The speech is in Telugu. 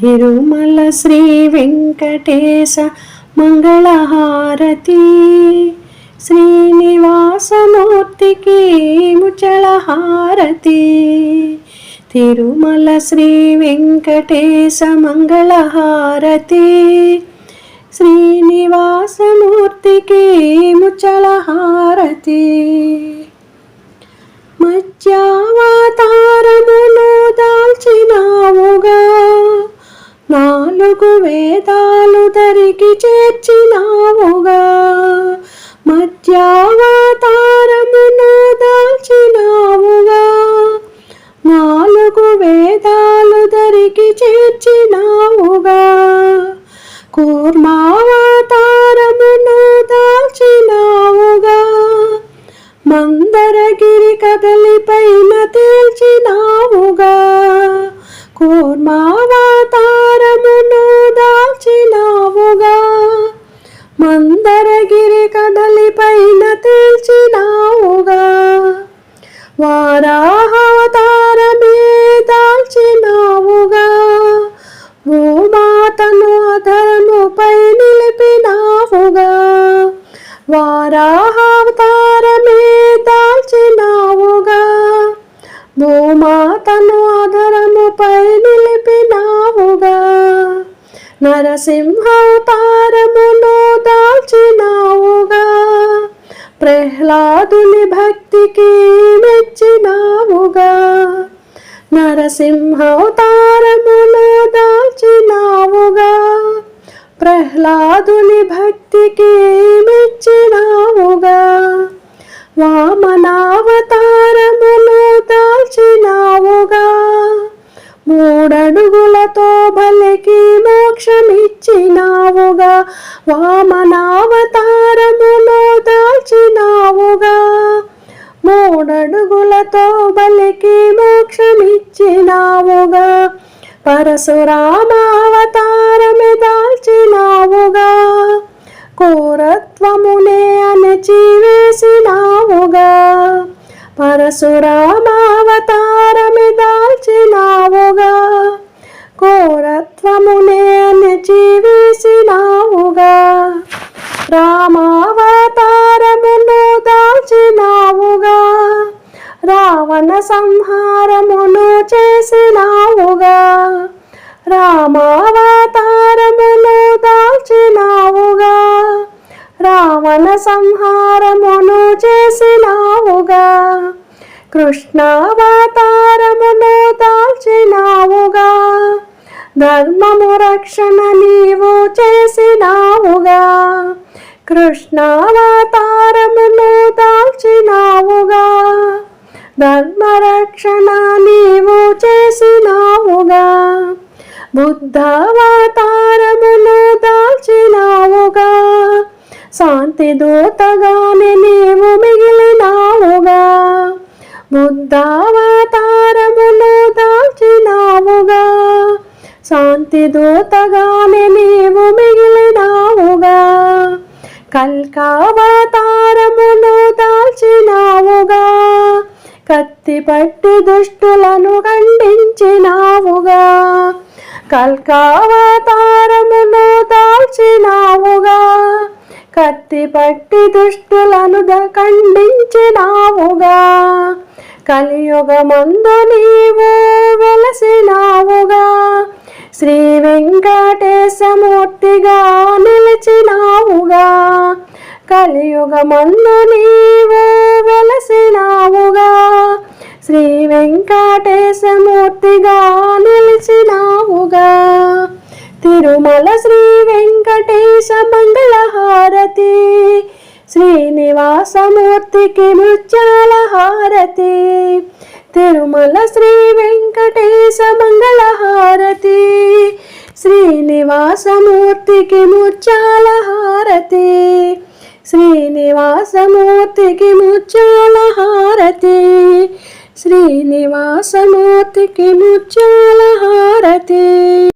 తిరుమల శ్రీ వెంకటేశ మంగళహారతి. శ్రీనివాసమూర్తికి ముచళహారతి తిరుమల శ్రీ వెంకటేశ మంగళహారతి. శ్రీనివాసమూర్తికి ముచళహారతి మధ్యా వేదాలు తరికి చేర్చినావుగా. మధ్యావతారమును దాల్చినావుగా. నాలుగు వేదాలు తరికి చేర్చినావుగా. కూర్మావతారమును దాల్చినావుగా. మందరగిరి కదలిపైన తేల్చినావుగా. కూర్మావ మందరగిరి కదలిపైన తేల్చినావుగా. వారాహవతారమే దాల్చినావుగా భూమాతను అధర్ముపై నిలిపినావుగా. వారాహవతారమే దాల్చినావుగా భూమాతను అధరముపై నిలిపినావుగా. నరసింహ నరసింహావతారమును దాల్చినావుగా ప్రహ్లాదుని భక్తికి మెచ్చినావుగా. నరసింహావతారములో దాల్చినావుగా. ప్రహ్లాదుని భక్తికి మెచ్చినావుగా. వామనా మూడడుగులతో బలికి మోక్షమిచ్చినావుగా వామనావతారములో దాల్చినావుగా. మూడడుగులతో బలికి మోక్షమిచ్చినావుగా పరశురామావతారమే దాల్చినావుగా. కోరత్వమునే అణచి వేసినావుగా రావణ సంహారమును చేసినావుగా. రామావతారమును దాల్చినావుగా. రావణ సంహారమును చేసినావుగా. కృష్ణావతారమును దాల్చినావుగా. ధర్మము రక్షణ నీవు చేసినావుగా. కృష్ణావతారమును దాల్చినావుగా. ధర్మరక్షణ నీవు చేసినావుగా. బుద్ధావతారమును దాల్చినావుగా. శాంతి దూతగానే నీవు మిగిలినావుగా. బుద్ధావతారమును దాల్చినావుగా. శాంతి దూతగానే నీవు మిగిలినావుగా. కల్కావతారమును దాల్చినావుగా. కత్తి పట్టి దుష్టులను ఖండించినావుగా. కల్కావతారమును దాల్చినావుగా. కత్తి పట్టి దుష్టులను ద- ఖండించినావుగా. కలియుగమందు నీవు వెలసినావుగా. శ్రీ వెంకటేశమూర్తిగా నిలిచినావుగా. కలియుగమందు నీవు వెలసి మూర్తిగా నిలిచినావుగా. తిరుమల శ్రీ వెంకటేశ మంగళహారతి శ్రీనివాసమూర్తికి ముత్యాల హారతి తిరుమల శ్రీ వెంకటేశ మంగళహారతి శ్రీనివాసమూర్తికి ముత్యాల హారతి శ్రీనివాసమూర్తికి ముత్యాల హారతి శ్రీనివాసమూర్తికి ముత్యాల హారతి.